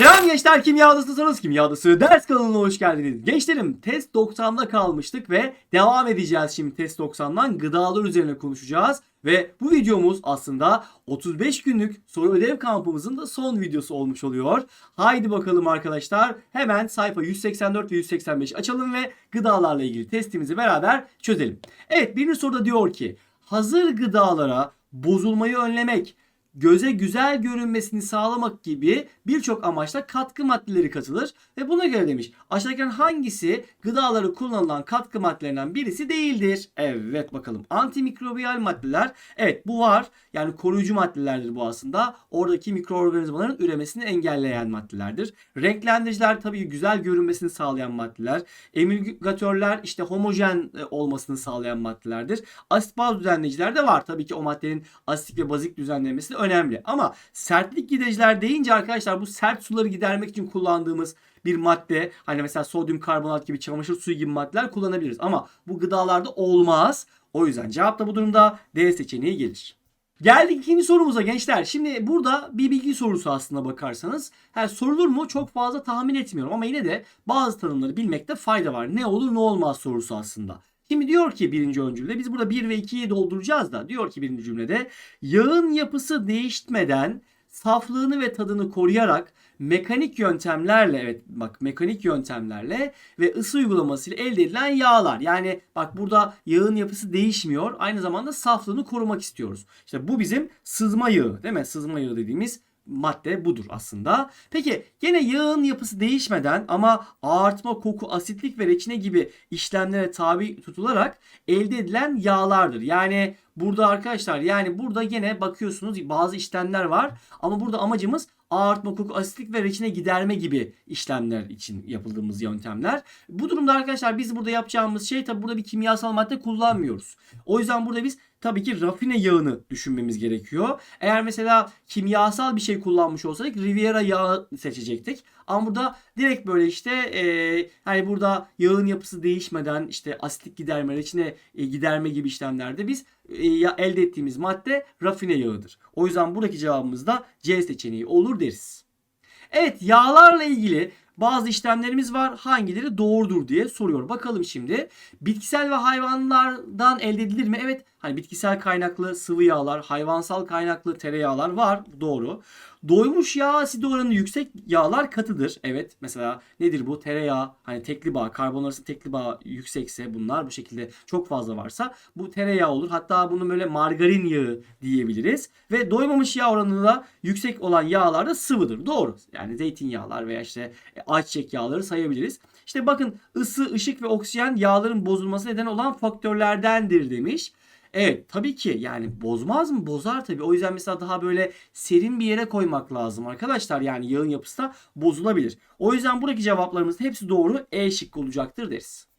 Selam gençler kimyadasınız kimyadası ders kanalına hoş geldiniz. Gençlerim test 90'da kalmıştık ve devam edeceğiz şimdi test 90'dan gıdalar üzerine konuşacağız. Ve bu videomuz aslında 35 günlük soru ödev kampımızın da son videosu olmuş oluyor. Haydi bakalım arkadaşlar hemen sayfa 184 ve 185 açalım ve gıdalarla ilgili testimizi beraber çözelim. Evet birinci soruda diyor ki hazır gıdalara bozulmayı önlemek, göze güzel görünmesini sağlamak gibi birçok amaçla katkı maddeleri katılır ve buna göre demiş aşağıdakilerin hangisi gıdaları kullanılan katkı maddelerinden birisi değildir? Evet bakalım antimikrobiyal maddeler evet bu var yani koruyucu maddelerdir bu aslında oradaki mikroorganizmaların üremesini engelleyen maddelerdir. Renklendiriciler tabii güzel görünmesini sağlayan maddeler. Emülgatörler işte homojen e, olmasını sağlayan maddelerdir. Asit baz düzenleyiciler de var. Tabii ki o maddenin asitik ve bazik düzenlemesi de önemli. Ama sertlik gideciler deyince arkadaşlar bu sert suları gidermek için kullandığımız bir madde hani mesela sodyum karbonat gibi çamaşır suyu gibi maddeler kullanabiliriz. Ama bu gıdalarda olmaz. O yüzden cevap da bu durumda D seçeneği gelir. Geldik ikinci sorumuza gençler. Şimdi burada bir bilgi sorusu aslında bakarsanız. Ha, sorulur mu çok fazla tahmin etmiyorum ama yine de bazı tanımları bilmekte fayda var. Ne olur ne olmaz sorusu aslında. Şimdi diyor ki birinci öncülde biz burada 1 ve 2'yi dolduracağız da diyor ki birinci cümlede yağın yapısı değişmeden saflığını ve tadını koruyarak mekanik yöntemlerle evet bak mekanik yöntemlerle ve ısı uygulamasıyla elde edilen yağlar. Yani bak burada yağın yapısı değişmiyor. Aynı zamanda saflığını korumak istiyoruz. İşte bu bizim sızma yağı değil mi? Sızma yağı dediğimiz madde budur aslında. Peki gene yağın yapısı değişmeden ama ağartma, koku, asitlik ve reçine gibi işlemlere tabi tutularak elde edilen yağlardır. Yani burada arkadaşlar yani burada gene bakıyorsunuz bazı işlemler var ama burada amacımız ağartma, koku, asitlik ve reçine giderme gibi işlemler için yapıldığımız yöntemler. Bu durumda arkadaşlar biz burada yapacağımız şey tabi burada bir kimyasal madde kullanmıyoruz. O yüzden burada biz tabii ki rafine yağını düşünmemiz gerekiyor. Eğer mesela kimyasal bir şey kullanmış olsaydık Riviera yağı seçecektik. Ama burada direkt böyle işte e, hani burada yağın yapısı değişmeden işte asitlik giderme, reçine e, giderme gibi işlemlerde biz e, elde ettiğimiz madde rafine yağıdır. O yüzden buradaki cevabımız da C seçeneği olur deriz. Evet yağlarla ilgili bazı işlemlerimiz var. Hangileri doğrudur diye soruyor. Bakalım şimdi. Bitkisel ve hayvanlardan elde edilir mi? Evet. Hani bitkisel kaynaklı sıvı yağlar, hayvansal kaynaklı tereyağlar var. Doğru. Doymuş yağ asidi oranı yüksek yağlar katıdır. Evet. Mesela nedir bu? Tereyağı hani tekli bağ, karbon arası tekli bağ yüksekse bunlar bu şekilde çok fazla varsa bu tereyağı olur. Hatta bunu böyle margarin yağı diyebiliriz. Ve doymamış yağ oranı da yüksek olan yağlar da sıvıdır. Doğru. Yani zeytinyağlar veya işte ayçiçek yağları sayabiliriz. İşte bakın ısı, ışık ve oksijen yağların bozulması neden olan faktörlerdendir demiş. Evet tabii ki yani bozmaz mı? Bozar tabii. O yüzden mesela daha böyle serin bir yere koymak lazım arkadaşlar. Yani yağın yapısı da bozulabilir. O yüzden buradaki cevaplarımız hepsi doğru. E şıkkı olacaktır deriz.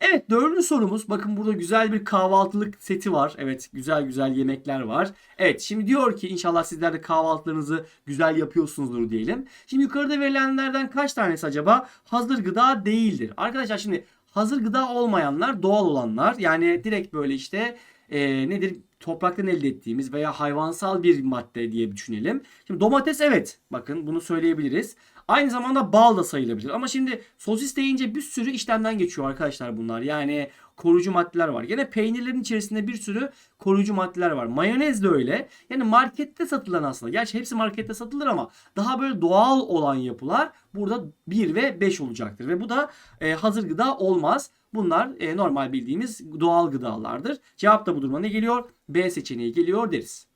Evet dördüncü sorumuz. Bakın burada güzel bir kahvaltılık seti var. Evet güzel güzel yemekler var. Evet şimdi diyor ki inşallah sizler de kahvaltılarınızı güzel yapıyorsunuzdur diyelim. Şimdi yukarıda verilenlerden kaç tanesi acaba hazır gıda değildir? Arkadaşlar şimdi hazır gıda olmayanlar doğal olanlar. Yani direkt böyle işte e, nedir topraktan elde ettiğimiz veya hayvansal bir madde diye düşünelim. Şimdi domates evet bakın bunu söyleyebiliriz. Aynı zamanda bal da sayılabilir. Ama şimdi sosis deyince bir sürü işlemden geçiyor arkadaşlar bunlar. Yani koruyucu maddeler var. Yine peynirlerin içerisinde bir sürü koruyucu maddeler var. Mayonez de öyle. Yani markette satılan aslında. Gerçi hepsi markette satılır ama daha böyle doğal olan yapılar burada 1 ve 5 olacaktır. Ve bu da e, hazır gıda olmaz. Bunlar e, normal bildiğimiz doğal gıdalardır. Cevap da bu duruma ne geliyor? B seçeneği geliyor deriz.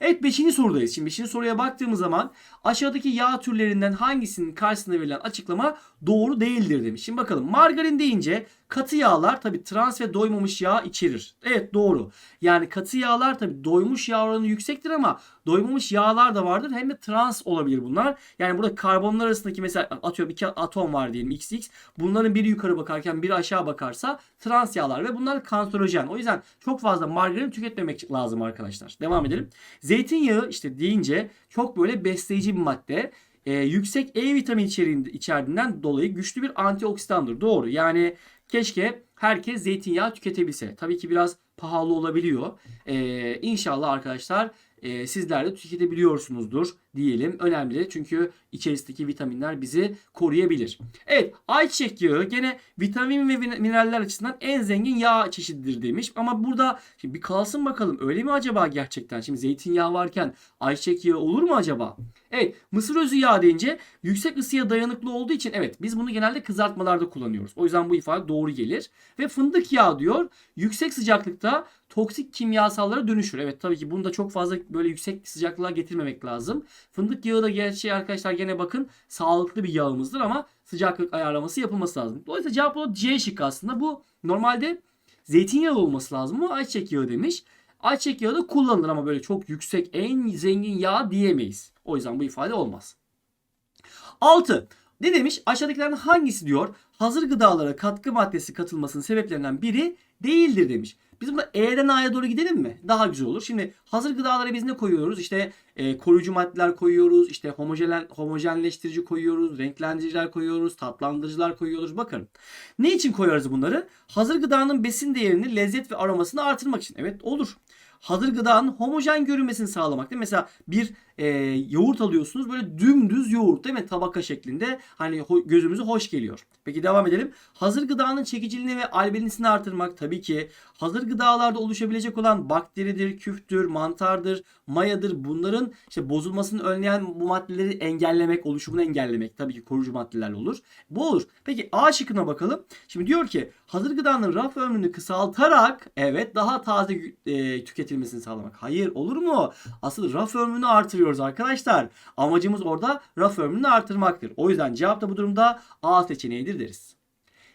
Evet 5. sorudayız. Şimdi 5. soruya baktığımız zaman aşağıdaki yağ türlerinden hangisinin karşısına verilen açıklama doğru değildir demiş. Şimdi bakalım margarin deyince katı yağlar tabi trans ve doymamış yağ içerir. Evet doğru. Yani katı yağlar tabi doymuş yağ oranı yüksektir ama doymamış yağlar da vardır. Hem de trans olabilir bunlar. Yani burada karbonlar arasındaki mesela atıyorum iki atom var diyelim XX. Bunların biri yukarı bakarken biri aşağı bakarsa trans yağlar ve bunlar kanserojen. O yüzden çok fazla margarin tüketmemek lazım arkadaşlar. Devam edelim. Zeytinyağı işte deyince çok böyle besleyici bir madde. Ee, yüksek E vitamini içeriğinde, içerdiğinden dolayı güçlü bir antioksidandır. Doğru. Yani keşke herkes zeytinyağı tüketebilse. Tabii ki biraz pahalı olabiliyor. Ee, inşallah arkadaşlar e, sizler de tüketebiliyorsunuzdur diyelim. Önemli çünkü içerisindeki vitaminler bizi koruyabilir. Evet ayçiçek yağı gene vitamin ve min- mineraller açısından en zengin yağ çeşididir demiş. Ama burada şimdi bir kalsın bakalım öyle mi acaba gerçekten? Şimdi zeytinyağı varken ayçiçek yağı olur mu acaba? Evet mısır özü yağı deyince yüksek ısıya dayanıklı olduğu için evet biz bunu genelde kızartmalarda kullanıyoruz. O yüzden bu ifade doğru gelir. Ve fındık yağı diyor yüksek sıcaklıkta toksik kimyasallara dönüşür. Evet tabii ki bunu da çok fazla böyle yüksek sıcaklığa getirmemek lazım. Fındık yağı da gerçi arkadaşlar gene bakın sağlıklı bir yağımızdır ama sıcaklık ayarlaması yapılması lazım. Dolayısıyla cevap o C şıkkı aslında. Bu normalde zeytinyağı olması lazım ama ayçiçek yağı demiş. Ayçiçek yağı da kullanılır ama böyle çok yüksek en zengin yağ diyemeyiz. O yüzden bu ifade olmaz. 6. Ne demiş? Aşağıdakilerden hangisi diyor hazır gıdalara katkı maddesi katılmasının sebeplerinden biri değildir demiş. Biz burada E'den A'ya doğru gidelim mi? Daha güzel olur. Şimdi hazır gıdalara biz ne koyuyoruz? İşte e, koruyucu maddeler koyuyoruz. işte homojen, homojenleştirici koyuyoruz. Renklendiriciler koyuyoruz. Tatlandırıcılar koyuyoruz. Bakın. Ne için koyarız bunları? Hazır gıdanın besin değerini, lezzet ve aromasını artırmak için. Evet olur. Hazır gıdanın homojen görünmesini sağlamak. Değil mi? Mesela bir e, yoğurt alıyorsunuz böyle dümdüz yoğurt değil mi? Tabaka şeklinde hani ho- gözümüze hoş geliyor. Peki devam edelim. Hazır gıdanın çekiciliğini ve albeninisini artırmak tabii ki hazır gıdalarda oluşabilecek olan bakteridir, küftür, mantardır, mayadır. Bunların işte bozulmasını önleyen bu maddeleri engellemek, oluşumunu engellemek tabii ki koruyucu maddelerle olur. Bu olur. Peki A şıkkına bakalım. Şimdi diyor ki hazır gıdanın raf ömrünü kısaltarak evet daha taze e, tüketilmesini sağlamak. Hayır olur mu? Asıl raf ömrünü artırıyoruz arkadaşlar. Amacımız orada raf ömrünü artırmaktır. O yüzden cevap da bu durumda A seçeneğidir deriz.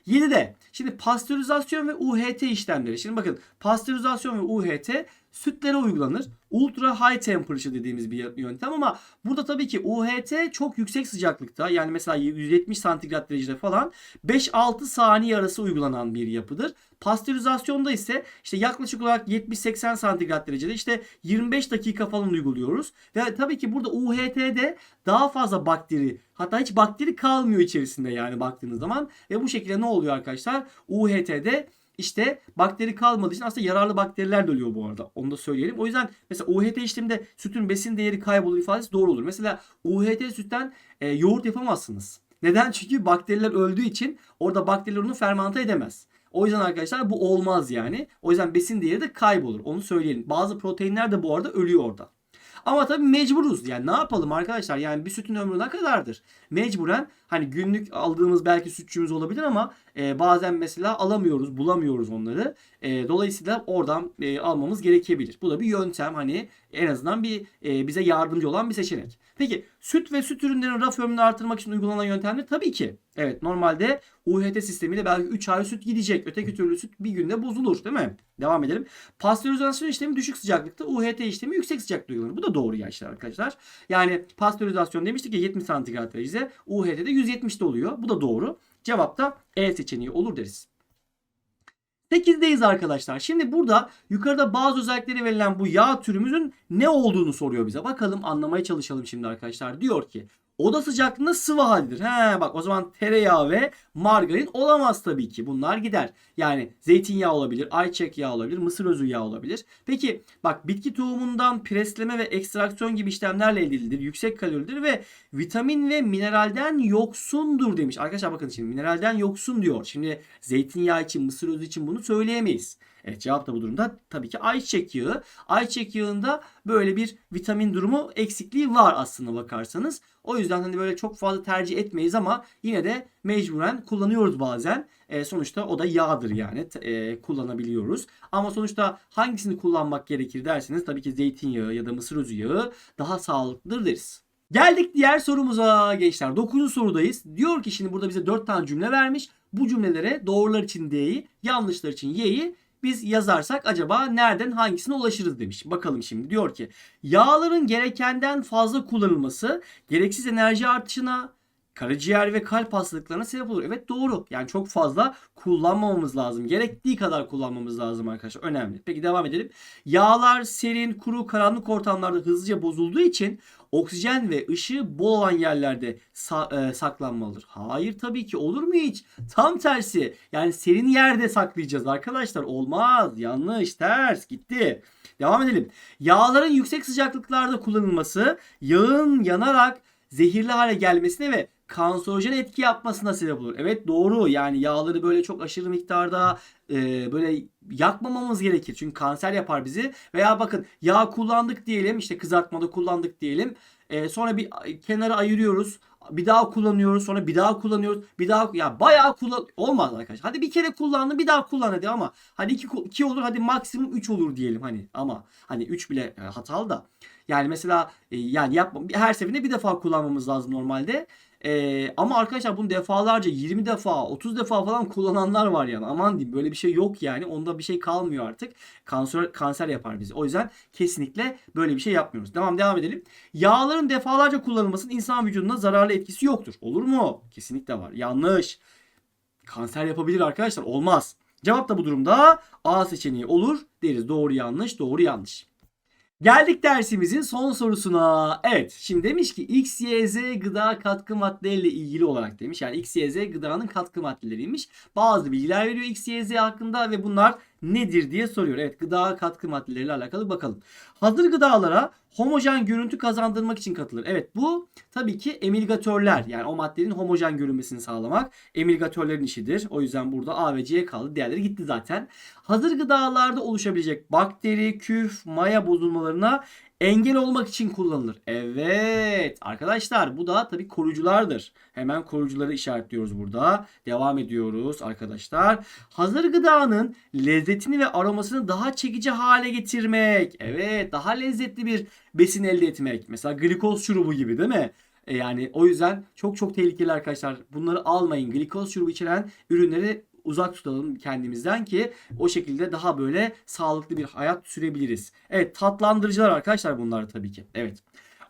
7'de şimdi pastörizasyon ve UHT işlemleri. Şimdi bakın pastörizasyon ve UHT sütlere uygulanır. Ultra high temperature dediğimiz bir yöntem ama burada tabii ki UHT çok yüksek sıcaklıkta yani mesela 170 santigrat derecede falan 5-6 saniye arası uygulanan bir yapıdır. Pastörizasyonda ise işte yaklaşık olarak 70-80 santigrat derecede işte 25 dakika falan uyguluyoruz. Ve tabii ki burada UHT'de daha fazla bakteri hatta hiç bakteri kalmıyor içerisinde yani baktığınız zaman. Ve bu şekilde ne oluyor arkadaşlar? UHT'de işte bakteri kalmadığı için aslında yararlı bakteriler de ölüyor bu arada. Onu da söyleyelim. O yüzden mesela UHT işleminde sütün besin değeri kaybolur ifadesi doğru olur. Mesela UHT sütten e, yoğurt yapamazsınız. Neden? Çünkü bakteriler öldüğü için orada bakteriler onu fermante edemez. O yüzden arkadaşlar bu olmaz yani. O yüzden besin değeri de kaybolur. Onu söyleyelim. Bazı proteinler de bu arada ölüyor orada. Ama tabii mecburuz. Yani ne yapalım arkadaşlar? Yani bir sütün ömrü ne kadardır? Mecburen hani günlük aldığımız belki sütçümüz olabilir ama e, bazen mesela alamıyoruz, bulamıyoruz onları. E, dolayısıyla oradan e, almamız gerekebilir. Bu da bir yöntem hani en azından bir e, bize yardımcı olan bir seçenek. Peki süt ve süt ürünlerinin raf ömrünü artırmak için uygulanan yöntemler tabii ki. Evet normalde UHT sistemiyle belki 3 ay süt gidecek. Öteki türlü süt bir günde bozulur değil mi? Devam edelim. Pastörizasyon işlemi düşük sıcaklıkta, UHT işlemi yüksek sıcaklıkta uygulanır. Bu da doğru gençler arkadaşlar. Yani pastörizasyon demiştik ya 70 santigrat derece, UHT'de 170'de oluyor. Bu da doğru. Cevap da E seçeneği olur deriz. 8'deyiz arkadaşlar. Şimdi burada yukarıda bazı özellikleri verilen bu yağ türümüzün ne olduğunu soruyor bize. Bakalım anlamaya çalışalım şimdi arkadaşlar. Diyor ki oda sıcaklığında sıvı haldedir. He bak o zaman tereyağı ve margarin olamaz tabii ki. Bunlar gider. Yani zeytinyağı olabilir, ayçiçek yağı olabilir, mısır özü yağı olabilir. Peki bak bitki tohumundan presleme ve ekstraksiyon gibi işlemlerle elde edilir. Yüksek kaloridir ve vitamin ve mineralden yoksundur demiş. Arkadaşlar bakın şimdi mineralden yoksun diyor. Şimdi zeytinyağı için, mısır özü için bunu söyleyemeyiz. Evet cevap da bu durumda tabii ki ayçiçek yağı. Ayçiçek yağında böyle bir vitamin durumu eksikliği var aslında bakarsanız. O yüzden hani böyle çok fazla tercih etmeyiz ama yine de mecburen kullanıyoruz bazen. E, sonuçta o da yağdır yani e, kullanabiliyoruz. Ama sonuçta hangisini kullanmak gerekir derseniz tabii ki zeytinyağı ya da mısır özü yağı daha sağlıklıdır deriz. Geldik diğer sorumuza gençler. 9. sorudayız. Diyor ki şimdi burada bize 4 tane cümle vermiş. Bu cümlelere doğrular için D'yi, yanlışlar için Y'yi biz yazarsak acaba nereden hangisine ulaşırız demiş. Bakalım şimdi diyor ki yağların gerekenden fazla kullanılması gereksiz enerji artışına, karaciğer ve kalp hastalıklarına sebep olur. Evet doğru. Yani çok fazla kullanmamamız lazım. Gerektiği kadar kullanmamız lazım arkadaşlar. Önemli. Peki devam edelim. Yağlar serin, kuru, karanlık ortamlarda hızlıca bozulduğu için oksijen ve ışığı bol olan yerlerde sa- e, saklanmalıdır. Hayır tabii ki olur mu hiç? Tam tersi. Yani serin yerde saklayacağız arkadaşlar. Olmaz. Yanlış. Ters. Gitti. Devam edelim. Yağların yüksek sıcaklıklarda kullanılması yağın yanarak zehirli hale gelmesine ve kanserojen etki yapmasına sebep olur. Evet doğru yani yağları böyle çok aşırı miktarda e, böyle yakmamamız gerekir. Çünkü kanser yapar bizi. Veya bakın yağ kullandık diyelim işte kızartmada kullandık diyelim. E, sonra bir kenara ayırıyoruz. Bir daha kullanıyoruz sonra bir daha kullanıyoruz. Bir daha ya bayağı kullan olmaz arkadaşlar. Hadi bir kere kullandın bir daha kullan hadi ama hadi iki, iki olur hadi maksimum 3 olur diyelim hani ama hani 3 bile e, hatalı da. Yani mesela e, yani yapma her seferinde bir defa kullanmamız lazım normalde. Ee, ama arkadaşlar bunu defalarca 20 defa 30 defa falan kullananlar var yani. Aman diyeyim böyle bir şey yok yani. Onda bir şey kalmıyor artık. Kanser kanser yapar bizi. O yüzden kesinlikle böyle bir şey yapmıyoruz. Devam devam edelim. Yağların defalarca kullanılmasının insan vücuduna zararlı etkisi yoktur. Olur mu? Kesinlikle var. Yanlış. Kanser yapabilir arkadaşlar. Olmaz. Cevap da bu durumda A seçeneği olur deriz. Doğru yanlış doğru yanlış Geldik dersimizin son sorusuna. Evet şimdi demiş ki X, Y, Z gıda katkı maddeleriyle ilgili olarak demiş. Yani X, Y, Z gıdanın katkı maddeleriymiş. Bazı bilgiler veriyor X, Y, Z hakkında ve bunlar nedir diye soruyor. Evet gıda katkı maddeleriyle alakalı bakalım. Hazır gıdalara homojen görüntü kazandırmak için katılır. Evet bu tabii ki emilgatörler yani o maddenin homojen görünmesini sağlamak emilgatörlerin işidir. O yüzden burada A ve C kaldı. Diğerleri gitti zaten. Hazır gıdalarda oluşabilecek bakteri, küf, maya bozulmalarına engel olmak için kullanılır. Evet arkadaşlar bu da tabii koruyuculardır. Hemen koruyucuları işaretliyoruz burada. Devam ediyoruz arkadaşlar. Hazır gıdanın lezzetini ve aromasını daha çekici hale getirmek. Evet daha lezzetli bir besin elde etmek. Mesela glikoz şurubu gibi değil mi? E yani o yüzden çok çok tehlikeli arkadaşlar. Bunları almayın. Glikoz şurubu içeren ürünleri uzak tutalım kendimizden ki o şekilde daha böyle sağlıklı bir hayat sürebiliriz. Evet tatlandırıcılar arkadaşlar bunlar tabii ki. Evet.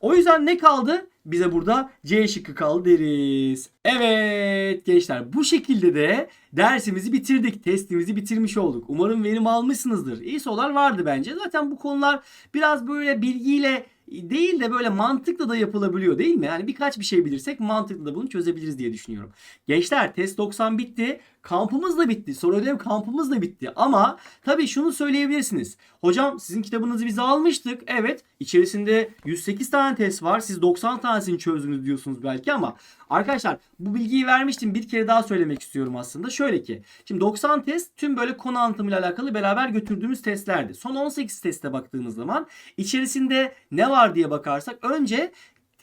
O yüzden ne kaldı? Bize burada C şıkkı kaldı deriz. Evet gençler bu şekilde de dersimizi bitirdik. Testimizi bitirmiş olduk. Umarım verim almışsınızdır. İyi sorular vardı bence. Zaten bu konular biraz böyle bilgiyle değil de böyle mantıkla da yapılabiliyor değil mi? Yani birkaç bir şey bilirsek mantıklı da bunu çözebiliriz diye düşünüyorum. Gençler test 90 bitti. Kampımız da bitti. Soru ödev kampımız da bitti. Ama tabii şunu söyleyebilirsiniz. Hocam sizin kitabınızı biz almıştık. Evet içerisinde 108 tane test var. Siz 90 tanesini çözdünüz diyorsunuz belki ama arkadaşlar bu bilgiyi vermiştim. Bir kere daha söylemek istiyorum aslında. Şöyle ki şimdi 90 test tüm böyle konu anlatımıyla alakalı beraber götürdüğümüz testlerdi. Son 18 teste baktığımız zaman içerisinde ne var diye bakarsak önce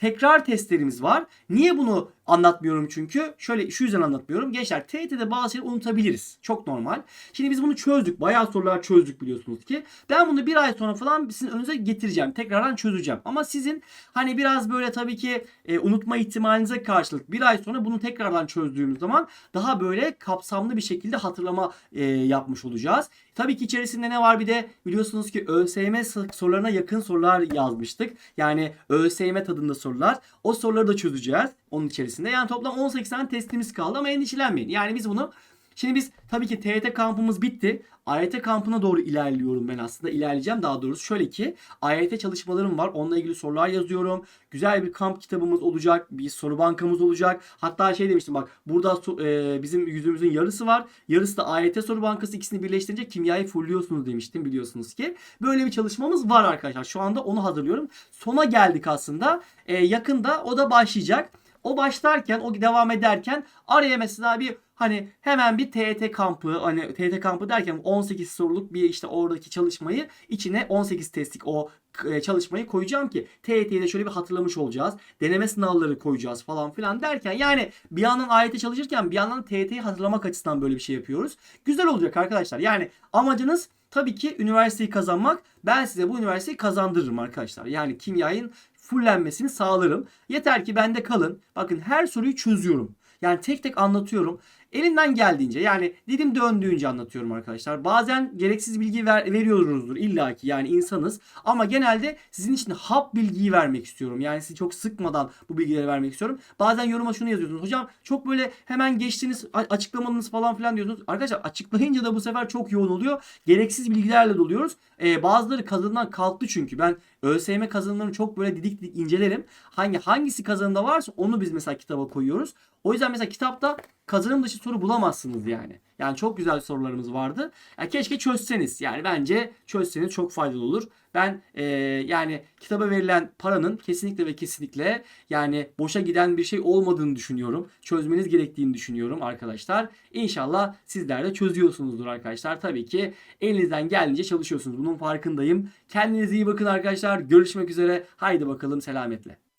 tekrar testlerimiz var. Niye bunu anlatmıyorum çünkü? Şöyle şu yüzden anlatmıyorum. Gençler TYT'de bazı şeyleri unutabiliriz. Çok normal. Şimdi biz bunu çözdük. Bayağı sorular çözdük biliyorsunuz ki. Ben bunu bir ay sonra falan sizin önünüze getireceğim. Tekrardan çözeceğim. Ama sizin hani biraz böyle tabii ki e, unutma ihtimalinize karşılık bir ay sonra bunu tekrardan çözdüğümüz zaman daha böyle kapsamlı bir şekilde hatırlama e, yapmış olacağız. Tabii ki içerisinde ne var bir de biliyorsunuz ki ÖSYM sorularına yakın sorular yazmıştık. Yani ÖSYM tadında sorular. O soruları da çözeceğiz onun içerisinde. Yani toplam 18 tane testimiz kaldı ama endişelenmeyin. Yani biz bunu Şimdi biz tabii ki TYT kampımız bitti. AYT kampına doğru ilerliyorum ben aslında. İlerleyeceğim daha doğrusu. Şöyle ki AYT çalışmalarım var. Onunla ilgili sorular yazıyorum. Güzel bir kamp kitabımız olacak. Bir soru bankamız olacak. Hatta şey demiştim bak burada e, bizim yüzümüzün yarısı var. Yarısı da AYT soru bankası ikisini birleştirince kimyayı fulluyorsunuz demiştim biliyorsunuz ki. Böyle bir çalışmamız var arkadaşlar. Şu anda onu hazırlıyorum. Sona geldik aslında. E, yakında o da başlayacak. O başlarken, o devam ederken araya mesela bir hani hemen bir TET kampı, hani TET kampı derken 18 soruluk bir işte oradaki çalışmayı içine 18 testlik o e, çalışmayı koyacağım ki TET'yi de şöyle bir hatırlamış olacağız. Deneme sınavları koyacağız falan filan derken yani bir yandan AYT çalışırken bir yandan TET'yi hatırlamak açısından böyle bir şey yapıyoruz. Güzel olacak arkadaşlar. Yani amacınız tabii ki üniversiteyi kazanmak. Ben size bu üniversiteyi kazandırırım arkadaşlar. Yani kimyanın fullenmesini sağlarım. Yeter ki bende kalın. Bakın her soruyu çözüyorum. Yani tek tek anlatıyorum. Elimden geldiğince yani dilim döndüğünce anlatıyorum arkadaşlar. Bazen gereksiz bilgi ver, veriyoruzdur illaki yani insanız. Ama genelde sizin için hap bilgiyi vermek istiyorum. Yani sizi çok sıkmadan bu bilgileri vermek istiyorum. Bazen yoruma şunu yazıyorsunuz. Hocam çok böyle hemen geçtiniz açıklamanız falan filan diyorsunuz. Arkadaşlar açıklayınca da bu sefer çok yoğun oluyor. Gereksiz bilgilerle doluyoruz. Ee, bazıları kazanından kalktı çünkü. Ben ÖSYM kazanımlarını çok böyle didik didik incelerim. Hangi hangisi kazanımda varsa onu biz mesela kitaba koyuyoruz. O yüzden mesela kitapta kazanım dışı soru bulamazsınız yani. Yani çok güzel sorularımız vardı. Ya keşke çözseniz. Yani bence çözseniz çok faydalı olur. Ben eee, yani kitaba verilen paranın kesinlikle ve kesinlikle yani boşa giden bir şey olmadığını düşünüyorum. Çözmeniz gerektiğini düşünüyorum arkadaşlar. İnşallah sizler de çözüyorsunuzdur arkadaşlar. Tabii ki elinizden geldiğince çalışıyorsunuz. Bunun farkındayım. Kendinize iyi bakın arkadaşlar. Görüşmek üzere. Haydi bakalım selametle.